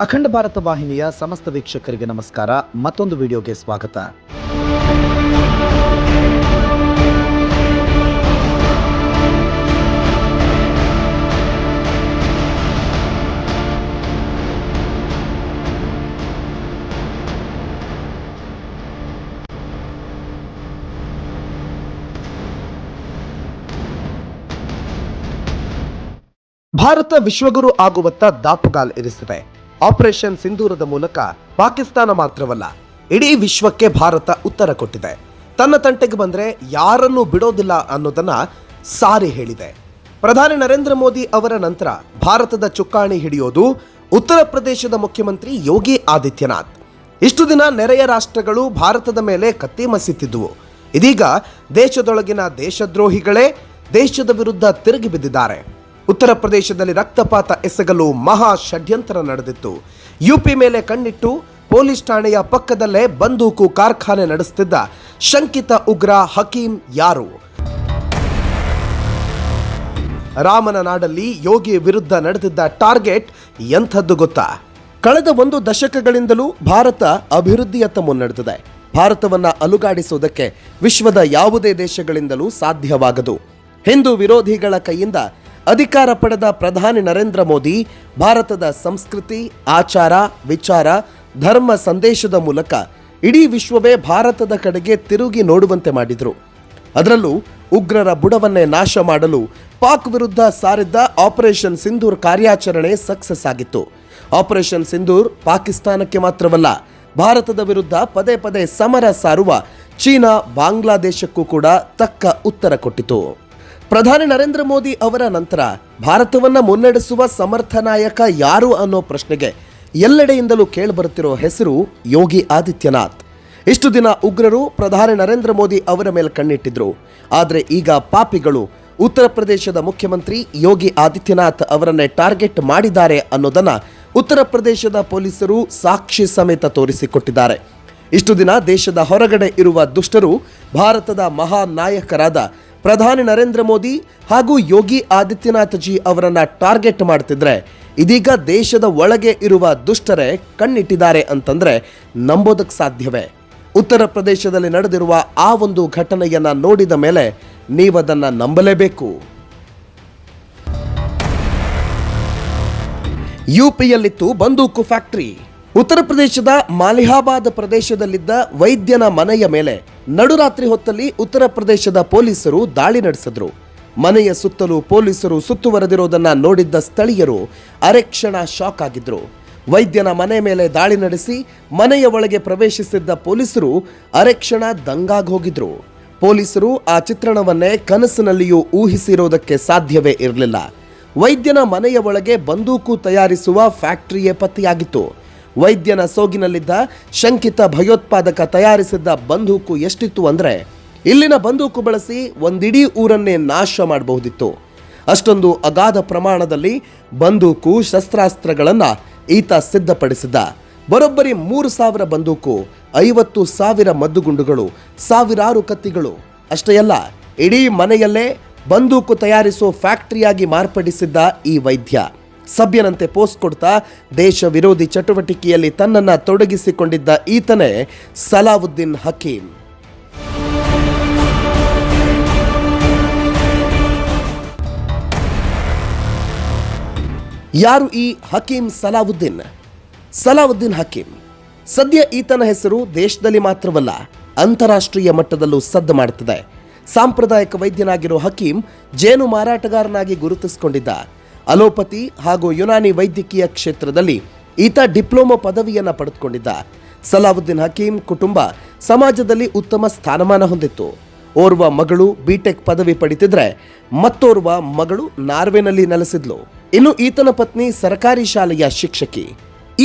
ಅಖಂಡ ಭಾರತ ವಾಹಿನಿಯ ಸಮಸ್ತ ವೀಕ್ಷಕರಿಗೆ ನಮಸ್ಕಾರ. ಮತ್ತೊಂದು ವಿಡಿಯೋಗೆ ಸ್ವಾಗತ. ಭಾರತ ವಿಶ್ವಗುರು ಆಗುವತ್ತ ದಾಪುಗಾಲ್ ಇರಿಸಿದೆ. ಆಪರೇಷನ್ ಸಿಂಧೂರದ ಮೂಲಕ ಪಾಕಿಸ್ತಾನ ಮಾತ್ರವಲ್ಲ, ಇಡೀ ವಿಶ್ವಕ್ಕೆ ಭಾರತ ಉತ್ತರ ಕೊಟ್ಟಿದೆ. ತನ್ನ ತಂಟೆಗೆ ಬಂದರೆ ಯಾರನ್ನೂ ಬಿಡೋದಿಲ್ಲ ಅನ್ನೋದನ್ನ ಸಾರಿ ಹೇಳಿದೆ. ಪ್ರಧಾನಿ ನರೇಂದ್ರ ಮೋದಿ ಅವರ ನಂತರ ಭಾರತದ ಚುಕ್ಕಾಣಿ ಹಿಡಿಯೋದು ಉತ್ತರ ಪ್ರದೇಶದ ಮುಖ್ಯಮಂತ್ರಿ ಯೋಗಿ ಆದಿತ್ಯನಾಥ್. ಇಷ್ಟು ದಿನ ನೆರೆಯ ರಾಷ್ಟ್ರಗಳು ಭಾರತದ ಮೇಲೆ ಕತ್ತಿ ಮಸಿತಿದ್ದುವು. ಇದೀಗ ದೇಶದೊಳಗಿನ ದೇಶದ್ರೋಹಿಗಳೇ ದೇಶದ ವಿರುದ್ಧ ತಿರುಗಿ ಬಿದ್ದಿದ್ದಾರೆ. ಉತ್ತರ ಪ್ರದೇಶದಲ್ಲಿ ರಕ್ತಪಾತ ಎಸಗಲು ಮಹಾ ಷಡ್ಯಂತರ ನಡೆದಿತ್ತು. ಯುಪಿ ಮೇಲೆ ಕಣ್ಣಿಟ್ಟು ಪೊಲೀಸ್ ಠಾಣೆಯ ಪಕ್ಕದಲ್ಲೇ ಬಂದೂಕು ಕಾರ್ಖಾನೆ ನಡೆಸುತ್ತಿದ್ದ ಶಂಕಿತ ಉಗ್ರ ಹಕೀಂ ಯಾರು? ರಾಮನ ನಾಡಲ್ಲಿ ಯೋಗಿ ವಿರುದ್ಧ ನಡೆದಿದ್ದ ಟಾರ್ಗೆಟ್ ಎಂಥದ್ದು ಗೊತ್ತಾ? ಕಳೆದ ಒಂದು ದಶಕಗಳಿಂದಲೂ ಭಾರತ ಅಭಿವೃದ್ಧಿಯತ್ತ ಮುನ್ನಡೆದಿದೆ. ಭಾರತವನ್ನ ಅಲುಗಾಡಿಸುವುದಕ್ಕೆ ವಿಶ್ವದ ಯಾವುದೇ ದೇಶಗಳಿಂದಲೂ ಸಾಧ್ಯವಾಗದು. ಹಿಂದೂ ವಿರೋಧಿಗಳ ಕೈಯಿಂದ ಅಧಿಕಾರ ಪಡೆದ ಪ್ರಧಾನಿ ನರೇಂದ್ರ ಮೋದಿ ಭಾರತದ ಸಂಸ್ಕೃತಿ, ಆಚಾರ, ವಿಚಾರ, ಧರ್ಮ ಸಂದೇಶದ ಮೂಲಕ ಇಡೀ ವಿಶ್ವವೇ ಭಾರತದ ಕಡೆಗೆ ತಿರುಗಿ ನೋಡುವಂತೆ ಮಾಡಿದ್ರು. ಅದರಲ್ಲೂ ಉಗ್ರರ ಬುಡವನ್ನೇ ನಾಶ ಮಾಡಲು ಪಾಕ್ ವಿರುದ್ಧ ಸಾರಿದ್ದ ಆಪರೇಷನ್ ಸಿಂಧೂರ್ ಕಾರ್ಯಾಚರಣೆ ಸಕ್ಸಸ್ ಆಗಿತ್ತು. ಆಪರೇಷನ್ ಸಿಂಧೂರ್ ಪಾಕಿಸ್ತಾನಕ್ಕೆ ಮಾತ್ರವಲ್ಲ, ಭಾರತದ ವಿರುದ್ಧ ಪದೇ ಪದೇ ಸಮರ ಸಾರುವ ಚೀನಾ, ಬಾಂಗ್ಲಾದೇಶಕ್ಕೂ ಕೂಡ ತಕ್ಕ ಉತ್ತರ ಕೊಟ್ಟಿತು. ಪ್ರಧಾನಿ ನರೇಂದ್ರ ಮೋದಿ ಅವರ ನಂತರ ಭಾರತವನ್ನು ಮುನ್ನಡೆಸುವ ಸಮರ್ಥ ನಾಯಕ ಯಾರು ಅನ್ನೋ ಪ್ರಶ್ನೆಗೆ ಎಲ್ಲೆಡೆಯಿಂದಲೂ ಕೇಳಿಬರುತ್ತಿರೋ ಹೆಸರು ಯೋಗಿ ಆದಿತ್ಯನಾಥ್. ಇಷ್ಟು ದಿನ ಉಗ್ರರು ಪ್ರಧಾನಿ ನರೇಂದ್ರ ಮೋದಿ ಅವರ ಮೇಲೆ ಕಣ್ಣಿಟ್ಟಿದ್ರು. ಆದರೆ ಈಗ ಪಾಪಿಗಳು ಉತ್ತರ ಪ್ರದೇಶದ ಮುಖ್ಯಮಂತ್ರಿ ಯೋಗಿ ಆದಿತ್ಯನಾಥ್ ಅವರನ್ನೇ ಟಾರ್ಗೆಟ್ ಮಾಡಿದ್ದಾರೆ ಅನ್ನೋದನ್ನು ಉತ್ತರ ಪ್ರದೇಶದ ಪೊಲೀಸರು ಸಾಕ್ಷಿ ಸಮೇತ ತೋರಿಸಿಕೊಟ್ಟಿದ್ದಾರೆ. ಇಷ್ಟು ದಿನ ದೇಶದ ಹೊರಗಡೆ ಇರುವ ದುಷ್ಟರು ಭಾರತದ ಮಹಾನ್ ನಾಯಕರಾದ ಪ್ರಧಾನಿ ನರೇಂದ್ರ ಮೋದಿ ಹಾಗೂ ಯೋಗಿ ಆದಿತ್ಯನಾಥ್ ಜಿ ಅವರನ್ನ ಟಾರ್ಗೆಟ್ ಮಾಡ್ತಿದ್ರೆ ಇದೀಗ ದೇಶದ ಒಳಗೆ ಇರುವ ದುಷ್ಟರೇ ಕಣ್ಣಿಟ್ಟಿದ್ದಾರೆ ಅಂತಂದ್ರೆ ನಂಬೋದಕ್ಕೆ ಸಾಧ್ಯವೇ? ಉತ್ತರ ಪ್ರದೇಶದಲ್ಲಿ ನಡೆದಿರುವ ಆ ಒಂದು ಘಟನೆಯನ್ನ ನೋಡಿದ ಮೇಲೆ ನೀವದನ್ನ ನಂಬಲೇಬೇಕು. ಯುಪಿಯಲ್ಲಿತ್ತು ಬಂದೂಕು ಫ್ಯಾಕ್ಟರಿ. ಉತ್ತರ ಪ್ರದೇಶದ ಮಾಲಿಹಾಬಾದ್ ಪ್ರದೇಶದಲ್ಲಿದ್ದ ವೈದ್ಯನ ಮನೆಯ ಮೇಲೆ ನಡುರಾತ್ರಿ ಹೊತ್ತಲ್ಲಿ ಉತ್ತರ ಪ್ರದೇಶದ ಪೊಲೀಸರು ದಾಳಿ ನಡೆಸಿದ್ರು. ಮನೆಯ ಸುತ್ತಲೂ ಪೊಲೀಸರು ಸುತ್ತುವರೆದಿರೋದನ್ನ ನೋಡಿದ್ದ ಸ್ಥಳೀಯರು ಅರೆಕ್ಷಣ ಶಾಕ್ ಆಗಿದ್ರು. ವೈದ್ಯನ ಮನೆ ಮೇಲೆ ದಾಳಿ ನಡೆಸಿ ಮನೆಯ ಒಳಗೆ ಪ್ರವೇಶಿಸಿದ್ದ ಪೊಲೀಸರು ಅರೆಕ್ಷಣ ದಂಗಾಗಿ ಹೋಗಿದ್ರು. ಪೊಲೀಸರು ಆ ಚಿತ್ರಣವನ್ನೇ ಕನಸಿನಲ್ಲಿಯೂ ಊಹಿಸಿರೋದಕ್ಕೆ ಸಾಧ್ಯವೇ ಇರಲಿಲ್ಲ. ವೈದ್ಯನ ಮನೆಯ ಒಳಗೆ ಬಂದೂಕು ತಯಾರಿಸುವ ಫ್ಯಾಕ್ಟರಿಯೇ ಪತ್ತೆಯಾಗಿತ್ತು. ವೈದ್ಯನ ಸೋಗಿನಲ್ಲಿದ್ದ ಶಂಕಿತ ಭಯೋತ್ಪಾದಕ ತಯಾರಿಸಿದ್ದ ಬಂದೂಕು ಎಷ್ಟಿತ್ತು ಅಂದರೆ, ಇಲ್ಲಿನ ಬಂದೂಕು ಬಳಸಿ ಒಂದಿಡೀ ಊರನ್ನೇ ನಾಶ ಮಾಡಬಹುದಿತ್ತು. ಅಷ್ಟೊಂದು ಅಗಾಧ ಪ್ರಮಾಣದಲ್ಲಿ ಬಂದೂಕು ಶಸ್ತ್ರಾಸ್ತ್ರಗಳನ್ನು ಈತ ಸಿದ್ಧಪಡಿಸಿದ್ದ. ಬರೋಬ್ಬರಿ ಮೂರು ಸಾವಿರ ಬಂದೂಕು, ಐವತ್ತು ಸಾವಿರ ಮದ್ದುಗುಂಡುಗಳು, ಸಾವಿರಾರು ಕತ್ತಿಗಳು. ಅಷ್ಟೇ ಅಲ್ಲ, ಇಡೀ ಮನೆಯಲ್ಲೇ ಬಂದೂಕು ತಯಾರಿಸೋ ಫ್ಯಾಕ್ಟರಿಯಾಗಿ ಮಾರ್ಪಡಿಸಿದ್ದ ಈ ವೈದ್ಯ. ಸಭ್ಯನಂತೆ ಪೋಸ್ಟ್ ಕೊಡ್ತಾ ದೇಶ ವಿರೋಧಿ ಚಟುವಟಿಕೆಯಲ್ಲಿ ತನ್ನನ್ನ ತೊಡಗಿಸಿಕೊಂಡಿದ್ದ ಈತನೇ ಸಲಾವುದ್ದೀನ್ ಹಕೀಂ. ಯಾರು ಈ ಹಕೀಂ ಸಲಾವುದ್ದೀನ್? ಸಲಾವುದ್ದೀನ್ ಹಕೀಂ. ಸದ್ಯ ಈತನ ಹೆಸರು ದೇಶದಲ್ಲಿ ಮಾತ್ರವಲ್ಲ, ಅಂತಾರಾಷ್ಟ್ರೀಯ ಮಟ್ಟದಲ್ಲೂ ಸದ್ದು ಮಾಡುತ್ತದೆ ಸಾಂಪ್ರದಾಯಿಕ ವೈದ್ಯನಾಗಿರೋ ಹಕೀಂ ಜೇನು ಮಾರಾಟಗಾರನಾಗಿ ಗುರುತಿಸಿಕೊಂಡಿದ್ದ ಅಲೋಪತಿ ಹಾಗೂ ಯುನಾನಿ ವೈದ್ಯಕೀಯ ಕ್ಷೇತ್ರದಲ್ಲಿ ಈತ ಡಿಪ್ಲೊಮಾ ಪದವಿಯನ್ನು ಪಡೆದುಕೊಂಡಿದ್ದ. ಸಲಾವುದ್ದೀನ್ ಹಕೀಂ ಕುಟುಂಬ ಸಮಾಜದಲ್ಲಿ ಉತ್ತಮ ಸ್ಥಾನಮಾನ ಹೊಂದಿತ್ತು. ಓರ್ವ ಮಗಳು ಬಿಟೆಕ್ ಪದವಿ ಪಡಿತಿದ್ರೆ ಮತ್ತೋರ್ವ ಮಗಳು ನಾರ್ವೆನಲ್ಲಿ ನೆಲೆಸಿದ್ಲು. ಇನ್ನು ಈತನ ಪತ್ನಿ ಸರ್ಕಾರಿ ಶಾಲೆಯ ಶಿಕ್ಷಕಿ.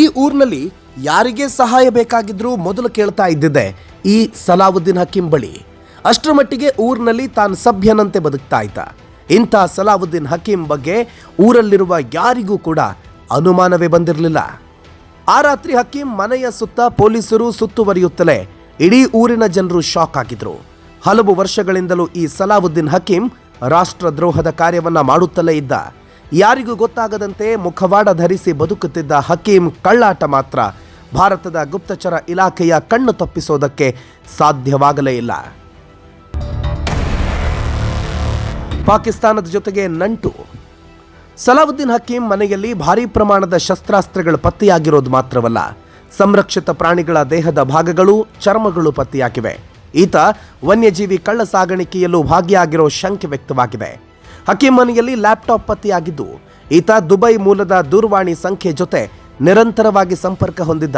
ಈ ಊರಿನಲ್ಲಿ ಯಾರಿಗೆ ಸಹಾಯ ಬೇಕಾಗಿದ್ರೂ ಮೊದಲು ಕೇಳ್ತಾ ಇದ್ದಿದ್ದೆ ಈ ಸಲಾವುದ್ದೀನ್ ಹಕೀಂ ಬಳಿ. ಅಷ್ಟರ ಮಟ್ಟಿಗೆ ಊರಿನಲ್ಲಿ ತಾನು ಸಭ್ಯನಂತೆ ಬದುಕ್ತಾ ಇದ್ದ. ಇಂಥ ಸಲಾವುದ್ದೀನ್ ಹಕೀಂ ಬಗ್ಗೆ ಊರಲ್ಲಿರುವ ಯಾರಿಗೂ ಕೂಡ ಅನುಮಾನವೇ ಬಂದಿರಲಿಲ್ಲ. ಆ ರಾತ್ರಿ ಹಕೀಂ ಮನೆಯ ಸುತ್ತ ಪೊಲೀಸರು ಸುತ್ತುವರಿಯುತ್ತಲೇ ಇಡೀ ಊರಿನ ಜನರು ಶಾಕ್ ಆಗಿದ್ರು. ಹಲವು ವರ್ಷಗಳಿಂದಲೂ ಈ ಸಲಾವುದ್ದೀನ್ ಹಕೀಂ ರಾಷ್ಟ್ರದ್ರೋಹದ ಕಾರ್ಯವನ್ನ ಮಾಡುತ್ತಲೇ ಇದ್ದ. ಯಾರಿಗೂ ಗೊತ್ತಾಗದಂತೆ ಮುಖವಾಡ ಧರಿಸಿ ಬದುಕುತ್ತಿದ್ದ ಹಕೀಂ ಕಳ್ಳಾಟ ಮಾತ್ರ ಭಾರತದ ಗುಪ್ತಚರ ಇಲಾಖೆಯ ಕಣ್ಣು ತಪ್ಪಿಸೋದಕ್ಕೆ ಸಾಧ್ಯವಾಗಲೇ ಇಲ್ಲ. ಪಾಕಿಸ್ತಾನದ ಜೊತೆಗೆ ನಂಟು. ಸಲಾವುದ್ದೀನ್ ಹಕೀಂ ಮನೆಯಲ್ಲಿ ಭಾರೀ ಪ್ರಮಾಣದ ಶಸ್ತ್ರಾಸ್ತ್ರಗಳು ಪತ್ತೆಯಾಗಿರೋದು ಮಾತ್ರವಲ್ಲ, ಸಂರಕ್ಷಿತ ಪ್ರಾಣಿಗಳ ದೇಹದ ಭಾಗಗಳು ಚರ್ಮಗಳು ಪತ್ತೆಯಾಗಿವೆ. ಈತ ವನ್ಯಜೀವಿ ಕಳ್ಳ ಸಾಗಾಣಿಕೆಯಲ್ಲೂ ಭಾಗಿಯಾಗಿರೋ ಶಂಕೆ ವ್ಯಕ್ತವಾಗಿದೆ. ಹಕೀಂ ಮನೆಯಲ್ಲಿ ಲ್ಯಾಪ್ಟಾಪ್ ಪತ್ತೆಯಾಗಿದ್ದು, ಈತ ದುಬೈ ಮೂಲದ ದೂರವಾಣಿ ಸಂಖ್ಯೆ ಜೊತೆ ನಿರಂತರವಾಗಿ ಸಂಪರ್ಕ ಹೊಂದಿದ್ದ.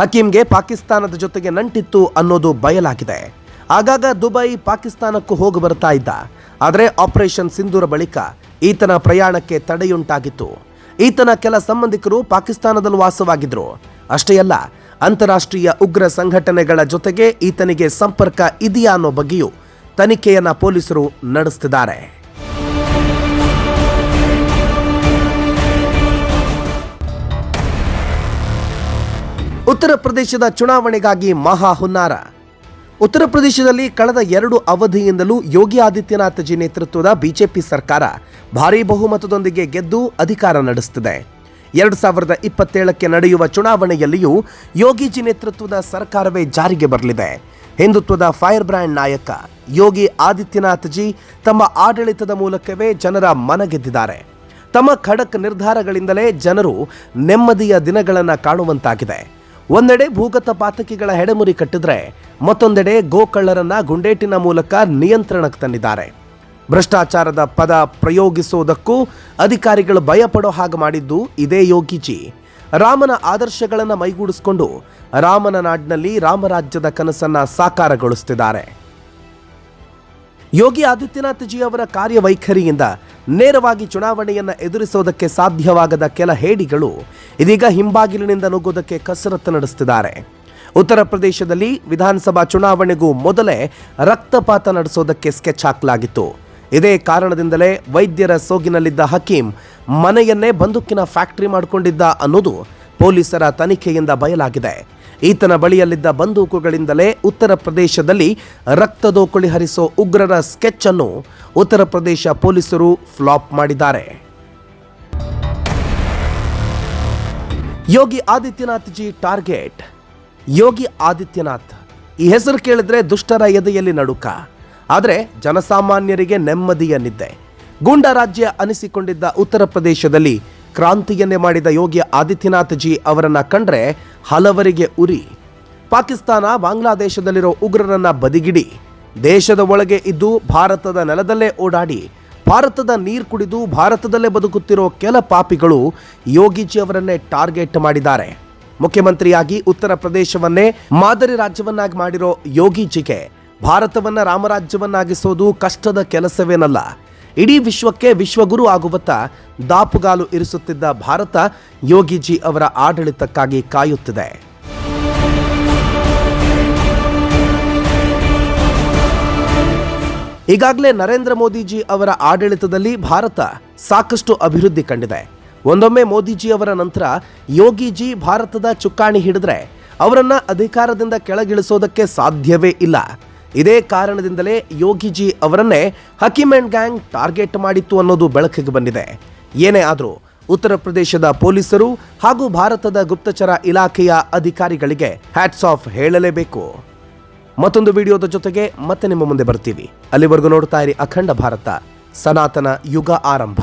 ಹಕೀಂಗೆ ಪಾಕಿಸ್ತಾನದ ಜೊತೆಗೆ ನಂಟಿತ್ತು ಅನ್ನೋದು ಬಯಲಾಗಿದೆ. ಆಗಾಗ ದುಬೈ ಪಾಕಿಸ್ತಾನಕ್ಕೂ ಹೋಗಿ ಬರ್ತಾ ಇದ್ದ. ಆದರೆ ಆಪರೇಷನ್ ಸಿಂಧೂರ ಬಳಿಕ ಈತನ ಪ್ರಯಾಣಕ್ಕೆ ತಡೆಯುಂಟಾಗಿತ್ತು. ಈತನ ಕೆಲ ಸಂಬಂಧಿಕರು ಪಾಕಿಸ್ತಾನದಲ್ಲಿ ವಾಸವಾಗಿದ್ರು. ಅಷ್ಟೇ ಅಲ್ಲ, ಅಂತಾರಾಷ್ಟ್ರೀಯ ಉಗ್ರ ಸಂಘಟನೆಗಳ ಜೊತೆಗೆ ಈತನಿಗೆ ಸಂಪರ್ಕ ಇದೆಯಾ ಅನ್ನೋ ಬಗ್ಗೆಯೂ ತನಿಖೆಯನ್ನ ಪೊಲೀಸರು ನಡೆಸ್ತಿದ್ದಾರೆ. ಉತ್ತರ ಪ್ರದೇಶದ ಚುನಾವಣೆಗಾಗಿ ಮಹಾ ಹುನ್ನಾರ. ಉತ್ತರ ಪ್ರದೇಶದಲ್ಲಿ ಕಳೆದ ಎರಡು ಅವಧಿಯಿಂದಲೂ ಯೋಗಿ ಆದಿತ್ಯನಾಥ್ ಜಿ ನೇತೃತ್ವದ ಬಿಜೆಪಿ ಸರ್ಕಾರ ಭಾರೀ ಬಹುಮತದೊಂದಿಗೆ ಗೆದ್ದು ಅಧಿಕಾರ ನಡೆಸುತ್ತಿದೆ ಎರಡು ಸಾವಿರದ ಇಪ್ಪತ್ತೇಳಕ್ಕೆ ನಡೆಯುವ ಚುನಾವಣೆಯಲ್ಲಿಯೂ ಯೋಗಿಜಿ ನೇತೃತ್ವದ ಸರ್ಕಾರವೇ ಜಾರಿಗೆ ಬರಲಿದೆ. ಹಿಂದುತ್ವದ ಫೈರ್ ಬ್ರ್ಯಾಂಡ್ ನಾಯಕ ಯೋಗಿ ಆದಿತ್ಯನಾಥ್ ಜಿ ತಮ್ಮ ಆಡಳಿತದ ಮೂಲಕವೇ ಜನರ ಮನಗೆದ್ದಿದ್ದಾರೆ. ತಮ್ಮ ಖಡಕ್ ನಿರ್ಧಾರಗಳಿಂದಲೇ ಜನರು ನೆಮ್ಮದಿಯ ದಿನಗಳನ್ನು ಕಾಣುವಂತಾಗಿದೆ. ಒಂದೆಡೆ ಭೂಗತ ಪಾತಕಿಗಳ ಹೆಡೆಮುರಿ ಕಟ್ಟಿದ್ರೆ ಮತ್ತೊಂದೆಡೆ ಗೋಕಳ್ಳರನ್ನ ಗುಂಡೇಟಿನ ಮೂಲಕ ನಿಯಂತ್ರಣಕ್ಕೆ ತಂದಿದ್ದಾರೆ. ಭ್ರಷ್ಟಾಚಾರದ ಪದ ಪ್ರಯೋಗಿಸುವುದಕ್ಕೂ ಅಧಿಕಾರಿಗಳು ಭಯಪಡೋ ಹಾಗೆ ಮಾಡಿದ್ದು ಇದೇ ಯೋಗಿಜಿ. ರಾಮನ ಆದರ್ಶಗಳನ್ನು ಮೈಗೂಡಿಸಿಕೊಂಡು ರಾಮನ ನಾಡಿನಲ್ಲಿ ರಾಮರಾಜ್ಯದ ಕನಸನ್ನ ಸಾಕಾರಗೊಳಿಸುತ್ತಿದ್ದಾರೆ ಯೋಗಿ ಆದಿತ್ಯನಾಥ್ ಜಿ ಅವರ ಕಾರ್ಯವೈಖರಿಯಿಂದ ನೇರವಾಗಿ ಚುನಾವಣೆಯನ್ನು ಎದುರಿಸೋದಕ್ಕೆ ಸಾಧ್ಯವಾಗದ ಕೆಲ ಹೇಡಿಗಳು ಇದೀಗ ಹಿಂಬಾಗಿಲಿನಿಂದ ನುಗ್ಗೋದಕ್ಕೆ ಕಸರತ್ತು ನಡೆಸುತ್ತಿದ್ದಾರೆ ಉತ್ತರ ಪ್ರದೇಶದಲ್ಲಿ ವಿಧಾನಸಭಾ ಚುನಾವಣೆಗೂ ಮೊದಲೇ ರಕ್ತಪಾತ ನಡೆಸೋದಕ್ಕೆ ಸ್ಕೆಚ್ ಹಾಕಲಾಗಿತ್ತು. ಇದೇ ಕಾರಣದಿಂದಲೇ ವೈದ್ಯರ ಸೋಗಿನಲ್ಲಿದ್ದ ಹಕೀಂ ಮನೆಯನ್ನೇ ಬಂದೂಕಿನ ಫ್ಯಾಕ್ಟರಿ ಮಾಡಿಕೊಂಡಿದ್ದ ಅನ್ನೋದು ಪೊಲೀಸರ ತನಿಖೆಯಿಂದ ಬಯಲಾಗಿದೆ. ಈತನ ಬಳಿಯಲ್ಲಿದ್ದ ಬಂದೂಕುಗಳಿಂದಲೇ ಉತ್ತರ ಪ್ರದೇಶದಲ್ಲಿ ರಕ್ತದೋಕುಳಿ ಹರಿಸೋ ಉಗ್ರರ ಸ್ಕೆಚ್ ಅನ್ನು ಉತ್ತರ ಪ್ರದೇಶ ಪೊಲೀಸರು ಫ್ಲಾಪ್ ಮಾಡಿದ್ದಾರೆ. ಯೋಗಿ ಆದಿತ್ಯನಾಥ್ ಜಿ ಟಾರ್ಗೆಟ್. ಯೋಗಿ ಆದಿತ್ಯನಾಥ್, ಈ ಹೆಸರು ಕೇಳಿದ್ರೆ ದುಷ್ಟರ ಎದೆಯಲ್ಲಿ ನಡುಕ. ಆದರೆ ಜನಸಾಮಾನ್ಯರಿಗೆ ನೆಮ್ಮದಿಯ ನಿದ್ದೆ. ಗೂಂಡಾ ರಾಜ್ಯ ಅನಿಸಿಕೊಂಡಿದ್ದ ಉತ್ತರ ಪ್ರದೇಶದಲ್ಲಿ ಕ್ರಾಂತಿಯನ್ನೇ ಮಾಡಿದ ಯೋಗಿ ಆದಿತ್ಯನಾಥ್ ಜಿ ಅವರನ್ನ ಕಂಡ್ರೆ ಹಲವರಿಗೆ ಉರಿ. ಪಾಕಿಸ್ತಾನ ಬಾಂಗ್ಲಾದೇಶದಲ್ಲಿರೋ ಉಗ್ರರನ್ನ ಬದಿಗಿಡಿ. ದೇಶದ ಒಳಗೆ ಇದ್ದು ಭಾರತದ ನೆಲದಲ್ಲೇ ಓಡಾಡಿ, ಭಾರತದ ನೀರು ಕುಡಿದು ಭಾರತದಲ್ಲೇ ಬದುಕುತ್ತಿರೋ ಕೆಲ ಪಾಪಿಗಳು ಯೋಗಿಜಿ ಅವರನ್ನೇ ಟಾರ್ಗೆಟ್ ಮಾಡಿದ್ದಾರೆ. ಮುಖ್ಯಮಂತ್ರಿಯಾಗಿ ಉತ್ತರ ಪ್ರದೇಶವನ್ನೇ ಮಾದರಿ ರಾಜ್ಯವನ್ನಾಗಿ ಮಾಡಿರೋ ಯೋಗಿಜಿಗೆ ಭಾರತವನ್ನ ರಾಮರಾಜ್ಯವನ್ನಾಗಿಸೋದು ಕಷ್ಟದ ಕೆಲಸವೇನಲ್ಲ. ಇಡೀ ವಿಶ್ವಕ್ಕೆ ವಿಶ್ವಗುರು ಆಗುವತ್ತ ದಾಪುಗಾಲು ಇರಿಸುತ್ತಿದ್ದ ಭಾರತ ಯೋಗಿಜಿ ಅವರ ಆಡಳಿತಕ್ಕಾಗಿ ಕಾಯುತ್ತಿದೆ. ಈಗಾಗಲೇ ನರೇಂದ್ರ ಮೋದಿಜಿ ಅವರ ಆಡಳಿತದಲ್ಲಿ ಭಾರತ ಸಾಕಷ್ಟು ಅಭಿವೃದ್ಧಿ ಕಂಡಿದೆ. ಒಂದೊಮ್ಮೆ ಮೋದಿಜಿ ಅವರ ನಂತರ ಯೋಗಿಜಿ ಭಾರತದ ಚುಕ್ಕಾಣಿ ಹಿಡಿದ್ರೆ ಅವರನ್ನ ಅಧಿಕಾರದಿಂದ ಕೆಳಗಿಳಿಸೋದಕ್ಕೆ ಸಾಧ್ಯವೇ ಇಲ್ಲ. ಇದೇ ಕಾರಣದಿಂದಲೇ ಯೋಗಿಜಿ ಅವರನ್ನೇ ಹಕೀಮ್ ಅಂಡ್ ಗ್ಯಾಂಗ್ ಟಾರ್ಗೆಟ್ ಮಾಡಿತ್ತು ಅನ್ನೋದು ಬೆಳಕಿಗೆ ಬಂದಿದೆ. ಏನೇ ಆದರೂ ಉತ್ತರ ಪ್ರದೇಶದ ಪೊಲೀಸರು ಹಾಗೂ ಭಾರತದ ಗುಪ್ತಚರ ಇಲಾಖೆಯ ಅಧಿಕಾರಿಗಳಿಗೆ ಹ್ಯಾಟ್ಸ್ ಆಫ್ ಹೇಳಲೇಬೇಕು. ಮತ್ತೊಂದು ವಿಡಿಯೋದ ಜೊತೆಗೆ ಮತ್ತೆ ನಿಮ್ಮ ಮುಂದೆ ಬರ್ತೀವಿ. ಅಲ್ಲಿವರೆಗೂ ನೋಡ್ತಾ ಇರಿ ಅಖಂಡ ಭಾರತ, ಸನಾತನ ಯುಗ ಆರಂಭ.